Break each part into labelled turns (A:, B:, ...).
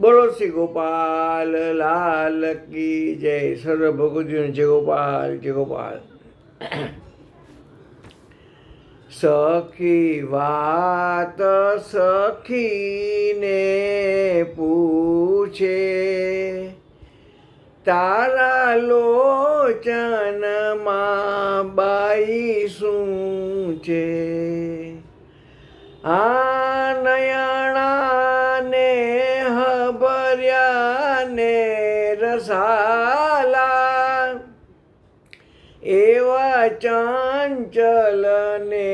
A: બોલો શ્રી ગોપાલ, લાલ કી જય. સર્વ ભગવતીઓને જય ગોપાલ જય ગોપાલ. સખી વાત સખીને પૂછે, તારા લોચનમાં બાઈ શું છે? આ નયણાને હબર્યાને રસાલા એવા ચંચલ ને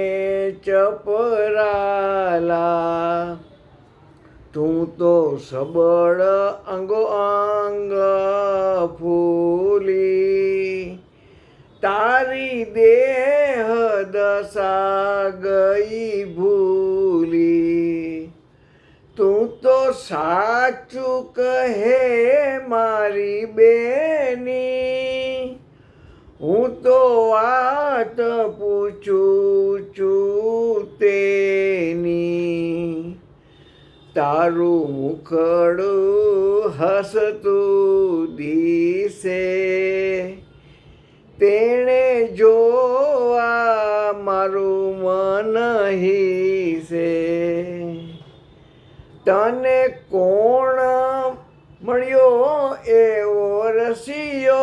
A: ચપરાલા તું તો સબળ અંગો અંગ ફૂલી તારી સાચું કહે મારી બેની. હું તો વાત પૂછું છું તેની. તારું મુખડું હસતું દિશે તેણે જોવા મારું મન હિસે તને કોણ મળ્યો એવો રસિયો?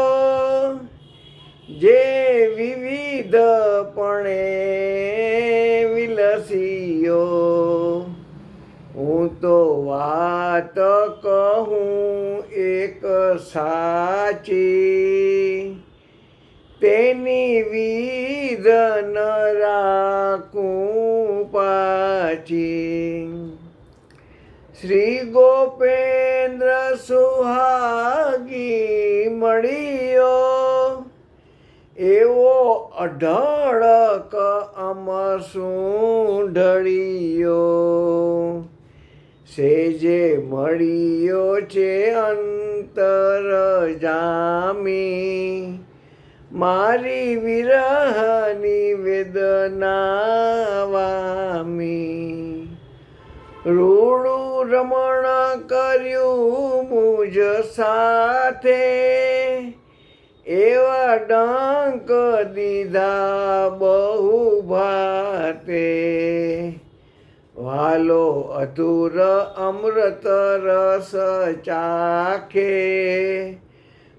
A: જે વિવિધપણે વિલસિયો. હું તો વાત કહું એક સાચી. તેની વિધન રાખું પાછી. શ્રી ગોપેન્દ્ર સુહાગી મળ્યો. એવો અઢળક અમસું ઢળિયો સેજે મળ્યો છે અંતર જામી મારી વિરહની વેદના વામી રૂડું રમણ કર્યું મુજ સાથે. એવા ડંક દીધા બહુ ભાતે. વાલો અધૂર અમૃત રસ ચાખે.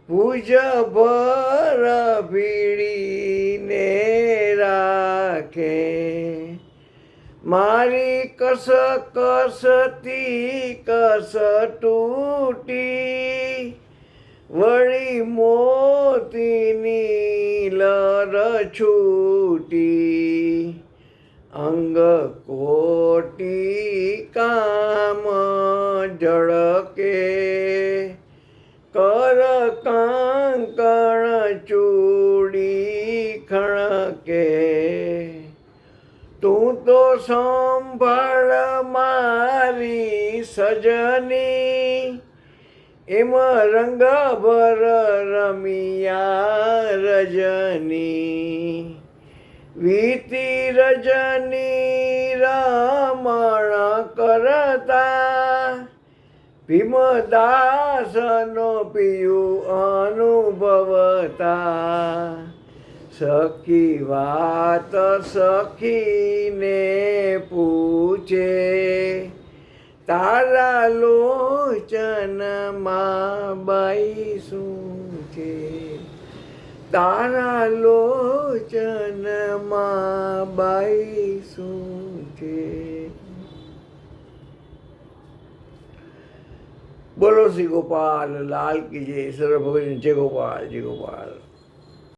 A: ભુજ ભર ભીડીને મારી કસ કસતી કસ તૂટી. વળી મોતીની લર છૂટી. અંગ કોટી કામ ઝળકે સંભાળ મારી સજની. એમ રંગભર રમિયા રજની. વીતી રજની રમણ કરતા. ભીમદાસનો પિયું અનુભવતા. સખી વાત સખીને પૂછે તારા લોચનમાં બાઈ શું છે તારા લોચનમાં બાઈ શું છે બોલો શ્રી ગોપાલ લાલ કી જય સર્વ ભગવાન જય ગોપાલ જય ગોપાલ